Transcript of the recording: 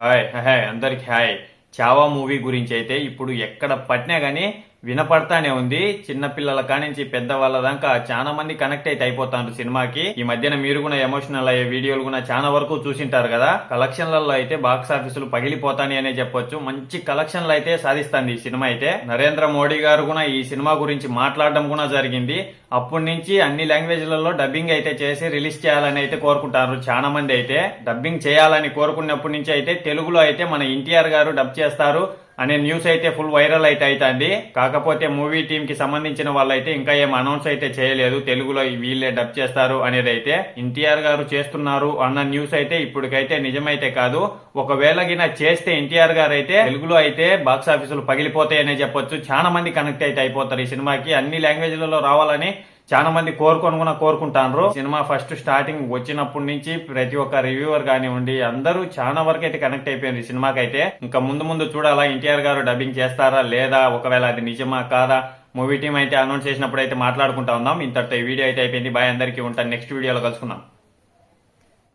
Hi hi అందరికి hi. Chhaava movie గురించి అయితే ఇప్పుడు ఎక్కడ పట్టినా కానీ వినపడతానే ఉంది. చిన్న పిల్లల కానించి పెద్ద వాళ్ళ దాకా చాలా మంది కనెక్ట్ అయితే అయిపోతారు సినిమాకి. ఈ మధ్యన మీరు కూడా ఎమోషనల్ అయ్యే వీడియోలు కూడా చాలా వరకు చూసింటారు కదా. కలెక్షన్లలో అయితే బాక్స్ ఆఫీసులు పగిలిపోతాని అనే చెప్పొచ్చు. మంచి కలెక్షన్లు అయితే సాధిస్తుంది ఈ సినిమా అయితే. నరేంద్ర మోడీ గారు కూడా ఈ సినిమా గురించి మాట్లాడడం కూడా జరిగింది. అప్పటి నుంచి అన్ని లాంగ్వేజ్లలో డబ్బింగ్ అయితే చేసి రిలీజ్ చేయాలని అయితే కోరుకుంటారు చాలా మంది అయితే. డబ్బింగ్ చేయాలని కోరుకున్నప్పటి నుంచి అయితే తెలుగులో అయితే మన ఎన్టీఆర్ గారు డబ్ చేస్తారు. అనే న్యూస్ అయితే ఫుల్ వైరల్ అయితే అవుతుంది కాకపోతే మూవీ టీమ్కి సంబంధించిన వాళ్ళైతే ఇంకా ఏం అనౌన్స్ అయితే చేయలేదు. తెలుగులో వీళ్ళే డబ్ చేస్తారు అనేది అయితే ఎన్టీఆర్ గారు చేస్తున్నారు అన్న న్యూస్ అయితే ఇప్పటికైతే నిజమైతే కాదు. ఒకవేళ గిన చేస్తే ఎన్టీఆర్ గారు అయితే తెలుగులో అయితే బాక్స్ ఆఫీసులు పగిలిపోతాయనే చెప్పొచ్చు. చాలా మంది కనెక్ట్ అయితే అయిపోతారు ఈ సినిమాకి. అన్ని లాంగ్వేజ్లలో రావాలని చాలా మంది కోరుకొని కూడా కోరుకుంటాను సినిమా ఫస్ట్ స్టార్టింగ్ వచ్చినప్పటి నుంచి ప్రతి ఒక్క రివ్యూవర్ కానివ్వండి అందరూ చాలా వరకు అయితే కనెక్ట్ అయిపోయింది సినిమాకి అయితే ఇంకా ముందు ముందు చూడాలా ఎన్టీఆర్ గారు డబ్బింగ్ చేస్తారా లేదా ఒకవేళ అది నిజమా కాదా మూవీ టీం అయితే అనౌన్స్ చేసినప్పుడు అయితే మాట్లాడుకుంటా ఉందాం. ఇంతటితో ఈ వీడియో అయితే అయిపోయింది. బాయ్ అందరికీ ఉంటాను. నెక్స్ట్ వీడియోలో కలుసుకుందాం.